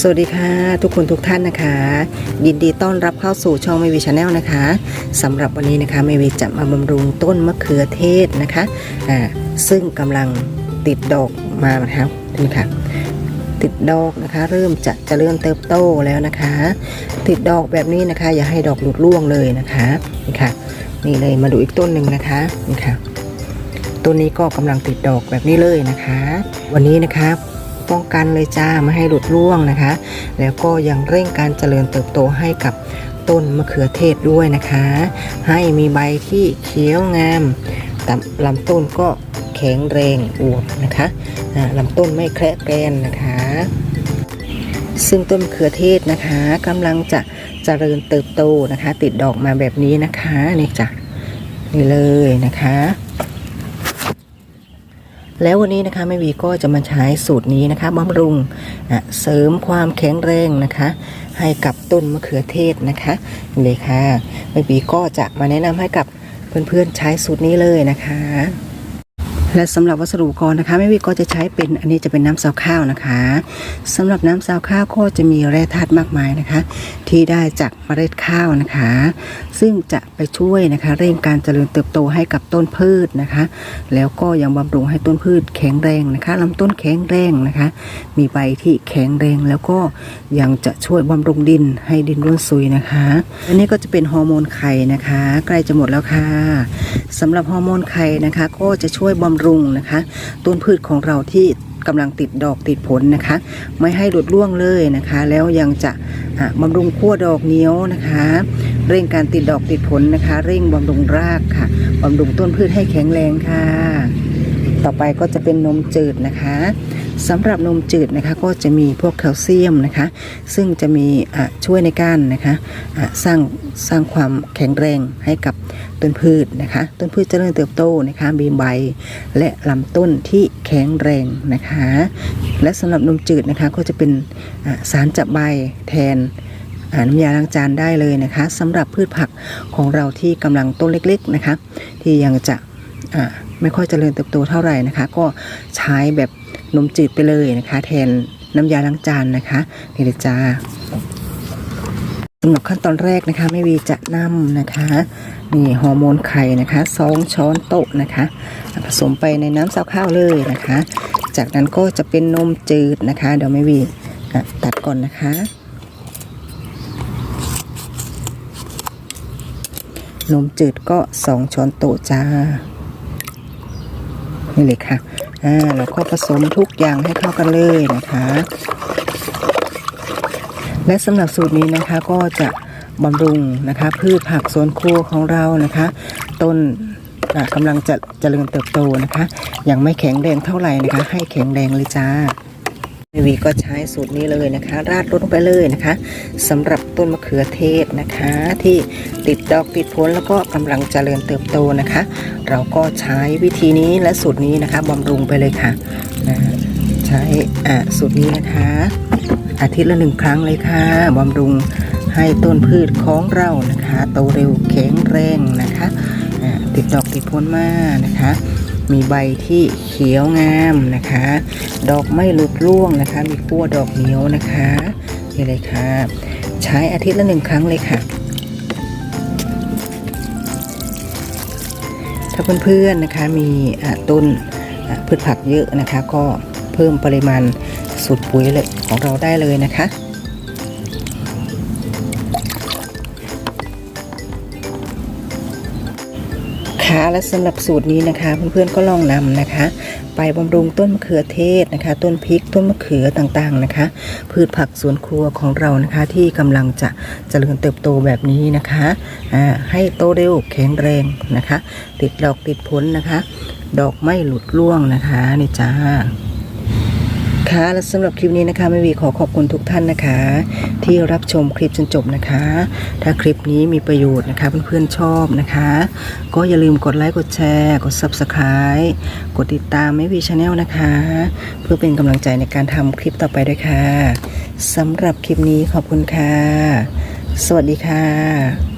สวัสดีค่ะ ทุกคนทุกท่านนะคะ ยินดีต้อนรับเข้าสู่ช่องเมวีชาแนลนะคะสำหรับวันนี้นะคะเมวีจะมาบำรุงต้นมะเขือเทศนะคะอ่าซึ่งกำลังติดดอกมานะคะนี่ค่ะ ติดดอกนะคะ เริ่มจะจะเริ่มเติบโตแล้วนะคะ ติดดอกแบบนี้นะคะ อย่าให้ดอกหลุดร่วงเลยนะคะนี่ค่ะ นี่เลยมาดูอีกต้นหนึ่งนะคะนี่ค่ะต้นนี้ก็กำลังติดดอกแบบนี้เลยนะคะ วันนี้นะคะ ป้องกันเลยจ้าไม่ให้หลุดร่วงนะคะ แล้วก็ยังเร่งการเจริญเติบโตให้กับต้นมะเขือเทศด้วยนะคะ ให้มีใบที่เขียวงามแต่ลำต้นก็แข็งแรงอวบนะคะลำต้นไม่แคระแกรนนะคะ ซึ่งต้นมะเขือเทศนะคะกำลังจะเจริญเติบโตนะคะ ติดดอกมาแบบนี้นะคะนี่จ้ะนี่เลยนะคะ แล้ววันนี้นะคะแม่วีก็จะมาใช้สูตรนี้นะคะบำรุงเสริมความแข็งแรงนะคะ ให้กับต้นมะเขือเทศนะคะนี่เลยค่ะแม่วีก็จะมาแนะนำให้กับเพื่อนๆใช้สูตรนี้เลยนะคะ และสำหรับวัสดุอุปกรณ์นะคะแม่วีก็จะใช้เป็นอันนี้จะเป็นน้ำซาวข้าวนะคะสำหรับน้ำซาวข้าวก็จะมีแร่ธาตุมากมายนะคะ ที่ได้จากเมล็ดข้าวนะคะ ซึ่งจะไปช่วยนะคะ เร่งการเจริญเติบโตให้กับต้นพืชนะคะ แล้วก็ยังบำรุงให้ต้นพืชแข็งแรงนะคะลำต้นแข็งแรงนะคะ มีใบที่แข็งแรงแล้วก็ยังจะช่วยบำรุงดินให้ดินร่วนซุยนะคะ อันนี้ก็จะเป็นฮอร์โมนไข่นะคะ ใกล้จะหมดแล้วค่ะสำหรับฮอร์โมนไข่นะคะ ก็จะช่วยบำรุงนะคะ ต้นพืชของเราที่กำลังติดดอกติดผลนะคะ ไม่ให้หลุดร่วงเลยนะคะ แล้วยังจะบำรุงขั้วดอกเนี้ยวนะคะ เร่งการติดดอกติดผลนะคะ เร่งบำรุงรากค่ะบำรุงต้นพืชให้แข็งแรงค่ะ ต่อไปก็จะเป็นนมจืดนะคะ สำหรับนมจืดนะคะก็จะมีพวกแคลเซียมนะคะ ซึ่งจะมีะช่วยในการนะคะะสร้างสร้างความแข็งแรงให้กับต้นพืชนะคะ ต้นพืชเจริญเติบโตนะคะมีใบ และลำต้นที่แข็งแรงนะคะ และสำหรับนมจืดนะคะก็จะเป็นสารจับใบแทนน้ำยาล้างจานได้เลยนะคะสำหรับพืชผักของเราที่กำลังต้นเล็กๆนะคะ ที่ยังจะไม่ค่อยเจริญเติบโตเท่าไหร่นะคะ ก็ใช้แบบ นมจืดไปเลยนะคะ แทนน้ำยาล้างจานนะคะนี่เลยจ้าสำหรับขั้นตอนแรกนะคะแม่วีจะนำนะคะนี่ฮอร์โมนไข่นะคะสองช้อนโต๊ะนะคะ ผสมไปในน้ำซาวข้าวเลยนะคะ จากนั้นก็จะเป็นนมจืดนะคะ เดี๋ยวแม่วีตัดก่อนนะคะ นมจืดก็สองช้อนโต๊ะจ้านี่เลยค่ะ อ่าแล้วก็ผสมทุกอย่างให้เข้ากันเลยนะคะ และสำหรับสูตรนี้นะคะก็จะบำรุงนะคะพืชผักสวนครัวของเรานะคะ ต้นกำลังจะเจริญเติบโตนะคะ ยังไม่แข็งแรงเท่าไหร่นะคะ ให้แข็งแรงเลยจ้า วีก็ใช้สูตรนี้เลยนะคะ ราดลงไปเลยนะคะสำหรับต้นมะเขือเทศนะคะ ที่ติดดอกติดผลแล้วก็กำลังเจริญเติบโตนะคะ เราก็ใช้วิธีนี้และสูตรนี้นะคะบำรุงไปเลยค่ะนะใช้อ่าสูตรนี้นะคะ อาทิตย์ละหนึ่งครั้งเลยค่ะบำรุงให้ต้นพืชของเรานะคะ โตเร็วแข็งแรงนะคะ ติดดอกติดผลมากนะคะ มีใบที่เขียวงามนะคะ ดอกไม่หลุดร่วงนะคะ มีขั้วดอกเหนียวนะคะนี่เลยค่ะ ใช้อาทิตย์ละหนึ่งครั้งเลยค่ะ ถ้าเพื่อนๆนะคะมีต้นพืชผักเยอะนะคะ ก็เพิ่มปริมาณสูตรปุ๋ยเลยของเราได้เลยนะคะ และสำหรับสูตรนี้นะคะ เพื่อนๆก็ลองนำนะคะ ไปบำรุงต้นมะเขือเทศนะคะ ต้นพริกต้นมะเขือต่างๆนะคะ พืชผักสวนครัวของเรานะคะ ที่กำลังจะเจริญเติบโตแบบนี้นะคะะให้โตเร็วแข็งแรงนะคะ ติดดอกติดผลนะคะ ดอกไม่หลุดร่วงนะคะนี่จ้า คะ และสำหรับคลิปนี้นะคะแม่วีขอขอบคุณทุกท่านนะคะ ที่รับชมคลิปจนจบนะคะ ถ้าคลิปนี้มีประโยชน์นะคะเพื่อนๆชอบนะคะ ก็อย่าลืมกดไลค์กดแชร์ กด Subscribe กดติดตามแม่วีชาแนลนะคะ เพื่อเป็นกำลังใจในการทำคลิปต่อไปด้วยค่ะสำหรับคลิปนี้ขอบคุณค่ะ สวัสดีค่ะ